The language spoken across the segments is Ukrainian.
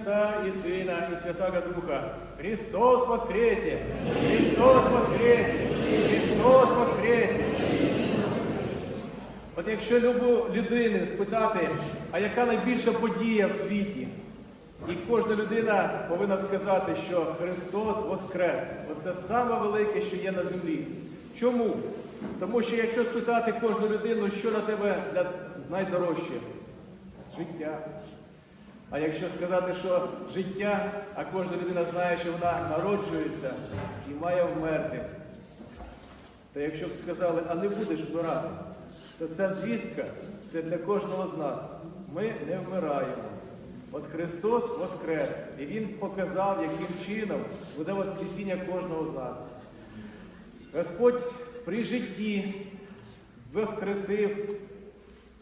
Отца и Сына и Святого Духа. Христос воскресе! Христос воскресе! Христос воскресе! От якщо любу людину спитати, а яка найбільша подія в світі? І кожна людина повинна сказати, що Христос Воскрес. Оце саме велике, що є на землі. Чому? Тому що якщо спитати кожну людину, що на тебе найдорожче? Життя. А якщо сказати, що життя, а кожна людина знає, що вона народжується і має вмерти, то якщо б сказали, а не будеш вмирати, то ця звістка це для кожного з нас. Ми не вмираємо. От Христос воскрес, і Він показав, яким чином буде Воскресіння кожного з нас. Господь при житті воскресив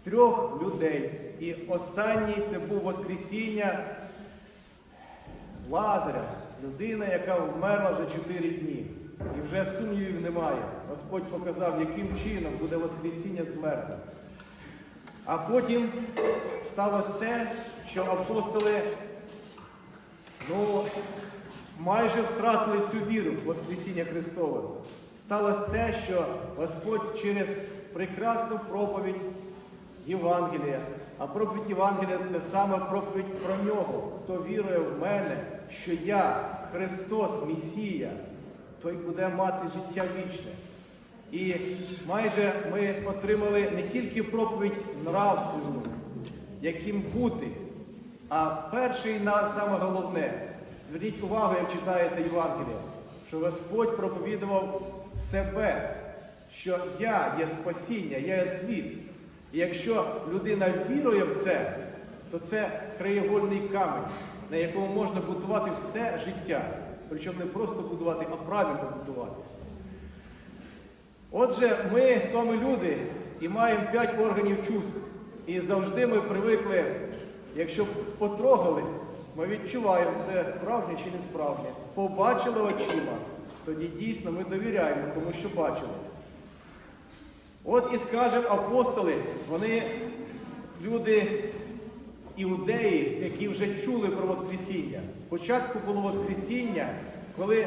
трьох людей. І останній це був Воскресіння Лазаря, людина, яка вмерла вже чотири дні. І вже сумнівів немає. Господь показав, яким чином буде Воскресіння смерти. А потім сталося те, що апостоли ну, майже втратили цю віру в Воскресіння Христове. Сталося те, що Господь через прекрасну проповідь Євангелія, а проповідь Євангелія це саме проповідь про нього. Хто вірує в мене, що я Христос, Месія, той буде мати життя вічне. І майже ми отримали не тільки проповідь нравственну, яким бути, а перший на саме головне. Зверніть увагу, як читаєте Євангелія, що Господь проповідував себе, що я є спасіння, я є світ. І якщо людина вірує в це, то це краєгольний камінь, на якому можна будувати все життя. Причому не просто будувати, а правильно будувати. Отже, ми з вами люди і маємо п'ять органів чувств. І завжди ми привикли, якщо потрогали, ми відчуваємо, це справжнє чи не справжнє. Побачили очима, тоді дійсно ми довіряємо, тому що бачили. От і скажемо апостоли, вони люди іудеї, які вже чули про Воскресіння. Спочатку було Воскресіння, коли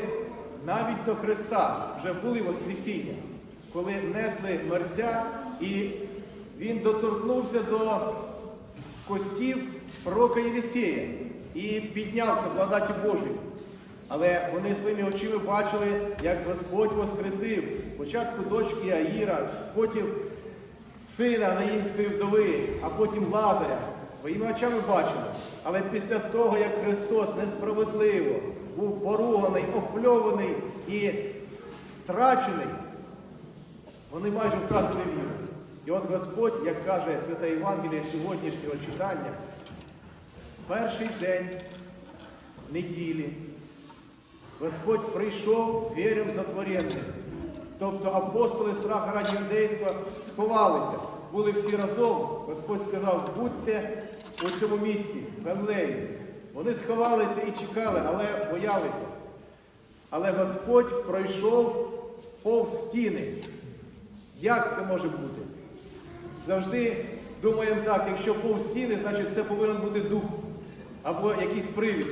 навіть до Христа вже були Воскресіння, коли несли мерця, і він доторкнувся до костів пророка Єлісея і піднявся в благодаті Божої. Але вони своїми очима бачили, як Господь воскресив спочатку дочки Аїра, потім сина Наїнської вдови, а потім Лазаря. Своїми очами бачили. Але після того, як Христос несправедливо був поруганий, опльований і страчений, вони майже втратили віру. І от Господь, як каже Свята Євангелія сьогоднішнього читання, перший день неділі. Господь прийшов вірям затворенним. Тобто апостоли страха раді юдейського сховалися, були всі разом. Господь сказав, будьте у цьому місці, в Галилеї. Вони сховалися і чекали, але боялися. Але Господь пройшов повз стіни. Як це може бути? Завжди думаємо так, якщо повз стіни, значить це повинен бути дух або якийсь привід.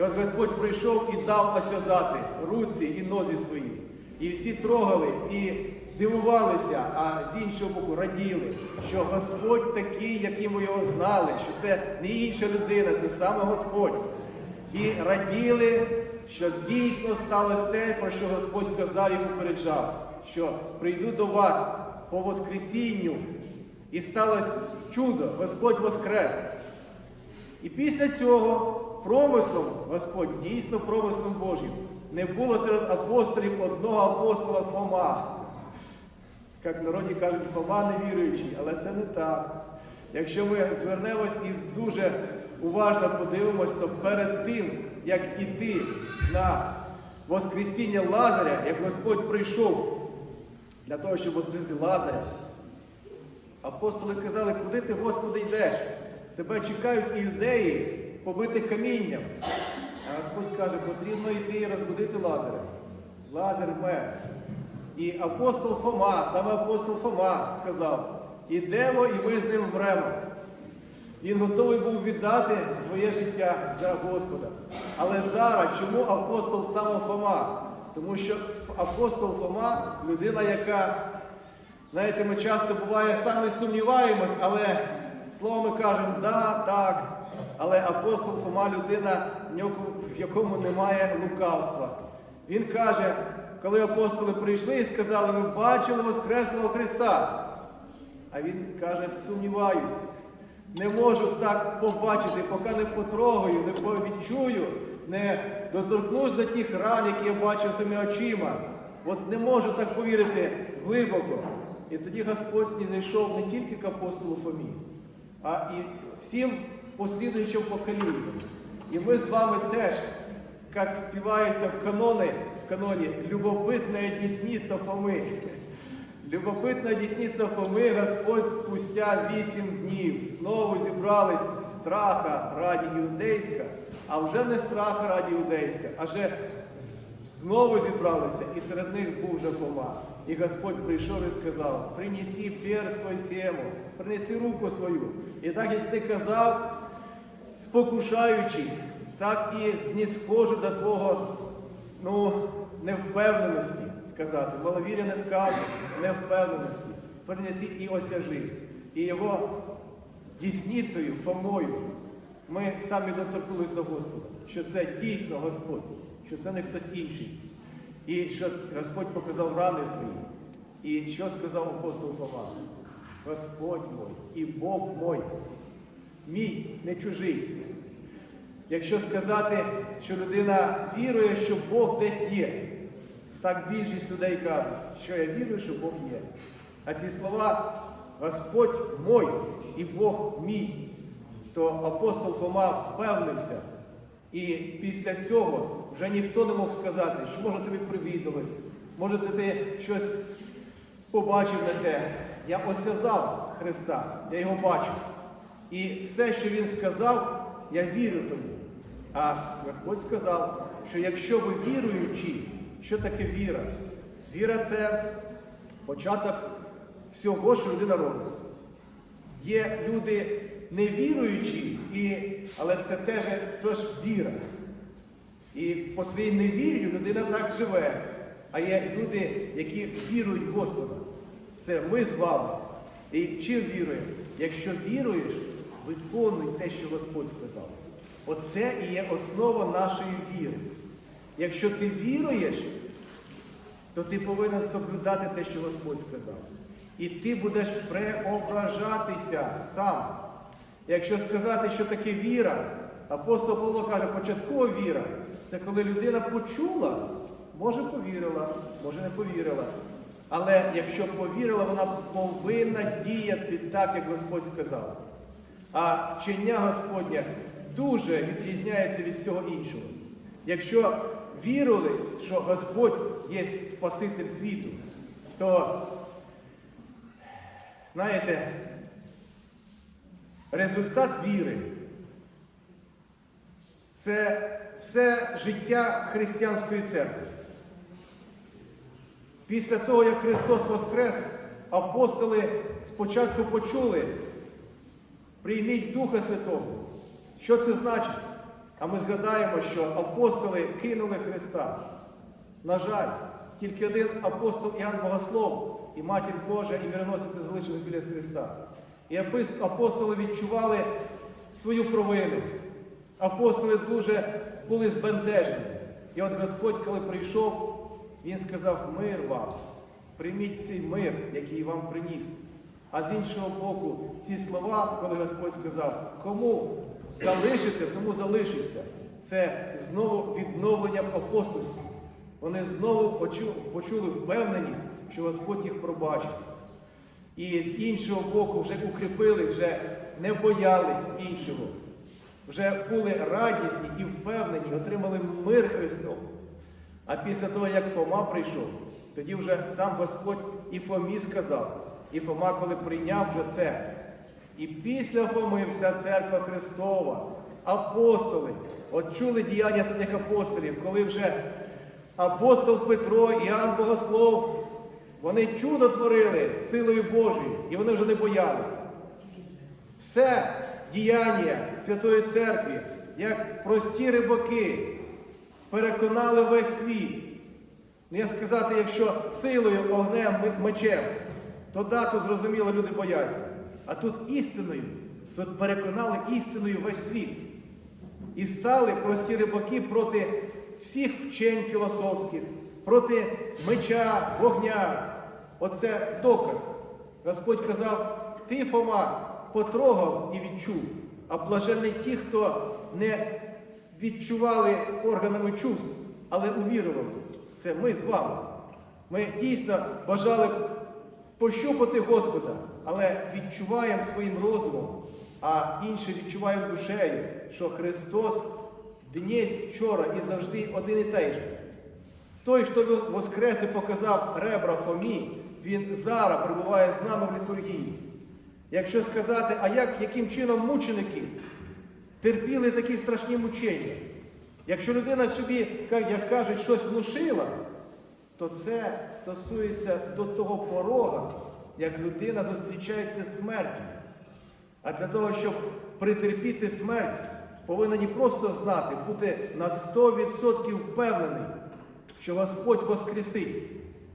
І от Господь прийшов і дав осязати руці і нозі свої. І всі трогали і дивувалися, а з іншого боку раділи, що Господь такий, яким ми його знали, що це не інша людина, це саме Господь. І раділи, що дійсно сталося те, про що Господь казав і попереджав, що прийду до вас по Воскресінню, і сталося чудо, Господь Воскрес. І після цього промислом Господь, дійсно промислом Божим, не було серед апостолів одного апостола Фома. Як в народі кажуть, Фома невіруючий, але це не так. Якщо ми звернемось і дуже уважно подивимось, то перед тим, як іти на Воскресіння Лазаря, як Господь прийшов для того, щоб воскресити Лазаря, апостоли казали, куди ти, Господи, йдеш? Тебе чекають іудеї побити камінням. А Господь каже, потрібно йти і розбудити Лазаря. Лазар вмер. І апостол Фома, саме апостол Фома сказав, ідемо і ми з ним вмремо. Він готовий був віддати своє життя за Господа. Але зараз чому апостол саме Фома? Тому що апостол Фома людина, яка, знаєте, ми часто буває самі сумніваємось, але слово кажемо да, так. Але апостол Фома людина, в якому немає лукавства. Він каже, коли апостоли прийшли і сказали, ми бачили Воскреслого Христа. А він каже, сумніваюся. Не можу так побачити, поки не потрогаю, не повідчую, не доторкнусь до тих ран, які я бачив своїми очима. От не можу так повірити глибоко. І тоді Господь зійшов не тільки к апостолу Фомі, а і всім послідуючим поколінням. І ми з вами теж, як співається в каноні, в каноні, любопитна десниця Фоми. Любопитна десниця Фоми Господь спустя вісім днів знову зібрались страха раді іудейська, а вже не страха раді іудейська, а вже знову зібралися, і серед них був вже Фома. І Господь прийшов і сказав: принеси перст твій сему, принеси руку свою. І так як ти казав, спокушаючи, так і знісхожу до твого ну, невпевненості сказати. Маловіря не скаже, невпевненості. Принесі і осяжи. І його дійсницею, Фомою, ми самі доторкнулись до Господа, що це дійсно Господь, що це не хтось інший. І що Господь показав рани свої. І що сказав апостол Фома? Господь мой і Бог мой, мій не чужий. Якщо сказати, що людина вірує, що Бог десь є, так більшість людей кажуть, що я вірую, що Бог є. А ці слова Господь мой і Бог мій, то апостол Фома впевнився. І після цього вже ніхто не мог сказати, що може тобі привідалось, може це ти щось побачив на те. Я осязав Христа, я його бачу. І все, що він сказав, я вірю тому. А Господь сказав, що якщо ви віруючі, що таке віра? Віра це початок всього, що людина робить. Є люди невіруючі, і, але це теж, теж віра. І по своїй невір'ю людина так живе. А є люди, які вірують в Господа. Це ми з вами. І чим віруємо? Якщо віруєш, виконуй те, що Господь сказав. Оце і є основа нашої віри. Якщо ти віруєш, то ти повинен соблюдати те, що Господь сказав. І ти будеш преображатися сам. Якщо сказати, що таке віра, апостол Павло каже, початкова віра це коли людина почула, може повірила, може не повірила. Але якщо повірила, вона повинна діяти так, як Господь сказав. А вчення Господнє дуже відрізняється від всього іншого. Якщо вірили, що Господь є Спаситель світу, то, знаєте, результат віри це все життя християнської церкви. Після того, як Христос Воскрес, апостоли спочатку почули, прийміть Духа Святого. Що це значить? А ми згадаємо, що апостоли кинули Христа. На жаль, тільки один апостол Іоанн Богослов і Матір Божа і мироносиця залишились біля Христа. І апостоли відчували свою провину. Апостоли дуже були збентежені. І от Господь, коли прийшов, Він сказав мир вам, прийміть цей мир, який вам приніс. А з іншого боку, ці слова, коли Господь сказав, кому залишите, тому залишиться. Це знову відновлення в апостольстві. Вони знову почу- почули впевненість, що Господь їх пробачив. І з іншого боку вже укріпились, вже не боялись іншого. Вже були радісні і впевнені, отримали мир Христов. А після того, як Фома прийшов, тоді вже сам Господь і Фомі сказав. І Фома, коли прийняв вже це. І після Фоми вся церква Христова, апостоли, от чули діяння святих апостолів, коли вже апостол Петро Іоанн Богослов, вони чудо творили силою Божою, і вони вже не боялися. Все, діяння Святої Церкви, як прості рибаки переконали весь світ. Ну, я сказати, якщо силою, огнем, мечем, то да, тут зрозуміло, люди бояться. А тут істиною, тут переконали істиною весь світ. І стали прості рибаки проти всіх вчень філософських, проти меча, вогня. Оце доказ. Господь казав, ти, Фома, потрогав і відчув, а блаженні ті, хто не відчували органами чувств, але увірували. Це ми з вами. Ми дійсно бажали пощупати Господа, але відчуваємо своїм розумом, а інші відчуваємо душею, що Христос днесь, вчора і завжди один і той же. Той, хто воскрес і показав ребра Фомі, він зараз перебуває з нами в літургії. Якщо сказати, а як, яким чином мученики терпіли такі страшні мучення? Якщо людина собі, як кажуть, щось внушила, то це стосується до того порога, як людина зустрічається з смертю. А для того, щоб притерпіти смерть, повинен не просто знати, бути на 100% впевнений, що Господь воскресить,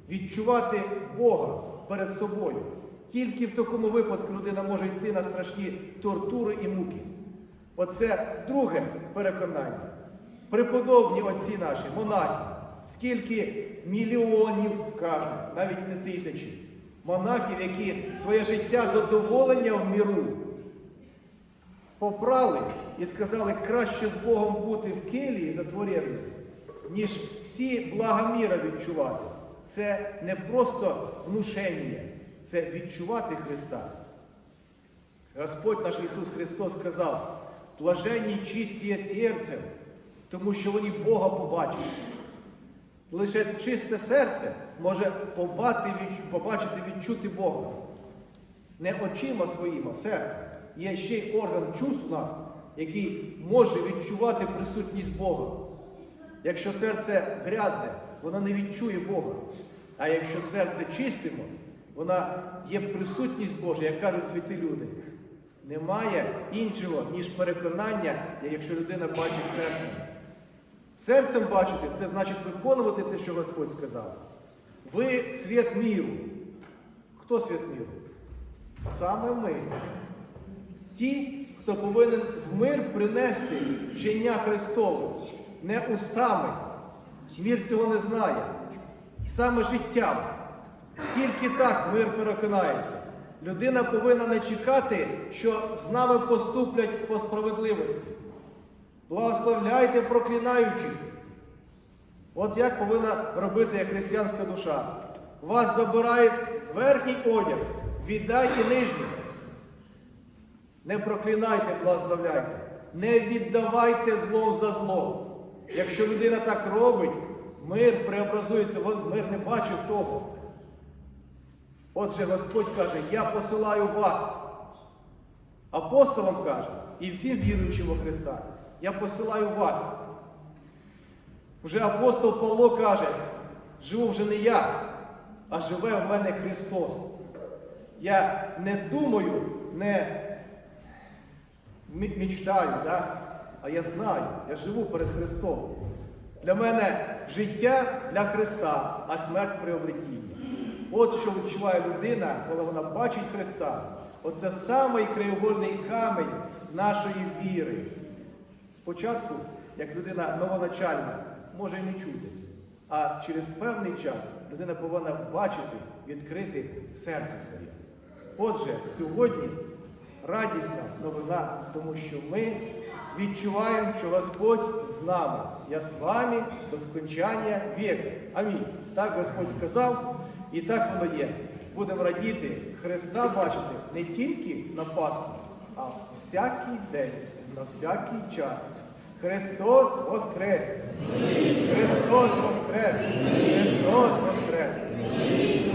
відчувати Бога перед собою. Тільки в такому випадку людина може йти на страшні тортури і муки. Оце друге переконання. Преподобні отці наші, монахи, скільки мільйонів кажуть, навіть не тисячі, монахів, які своє життя задоволення в міру попрали і сказали, краще з Богом бути в келії затворенні, ніж всі блага міра відчувати. Це не просто внушення, це відчувати Христа. Господь наш Ісус Христос сказав, блаженні чисті серцем, тому що вони Бога побачать. Лише чисте серце може побачити, відчути Бога. Не очима своїми, а серцем. Є ще й орган чувств у нас, який може відчувати присутність Бога. Якщо серце грязне, воно не відчує Бога. А якщо серце чистимо, вона є присутність Божа, як кажуть святі люди. Немає іншого, ніж переконання, якщо людина бачить серцем. Серцем бачити, це значить виконувати це, що Господь сказав. Ви світ міру. Хто світ міру? Саме ми. Ті, хто повинен в мир принести вчення Христове, не устами. Мір цього не знає. Саме життям. Тільки так мир переконається. Людина повинна не чекати, що з нами поступлять по справедливості. Благословляйте, проклинаючи. От як повинна робити християнська душа. Вас забирають верхній одяг, віддайте нижній. Не проклинайте, благословляйте. Не віддавайте злом за зло. Якщо людина так робить, мир преобразується, мир не бачив того. Отже, Господь каже, я посилаю вас. Апостолам каже, і всім віруючим у Христа, я посилаю вас. Вже апостол Павло каже, живу вже не я, а живе в мене Христос. Я не думаю, не мечтаю, да? а я знаю, я живу перед Христом. Для мене життя для Христа, а смерть приобретіння. От що відчуває людина, коли вона бачить Христа. Оце самий краєугольний камінь нашої віри. Спочатку, як людина новоначальна, може і не чути, а через певний час людина повинна бачити, відкрити серце своє. Отже, сьогодні радісна новина, тому що ми відчуваємо, що Господь з нами. Я з вами до скончання віку. Амінь. Так Господь сказав, і так воно є. Будемо радіти Христа бачити не тільки на Пасху, а всякий день, на всякий час. Христос Воскрес! Христос Воскрес! Христос Воскрес!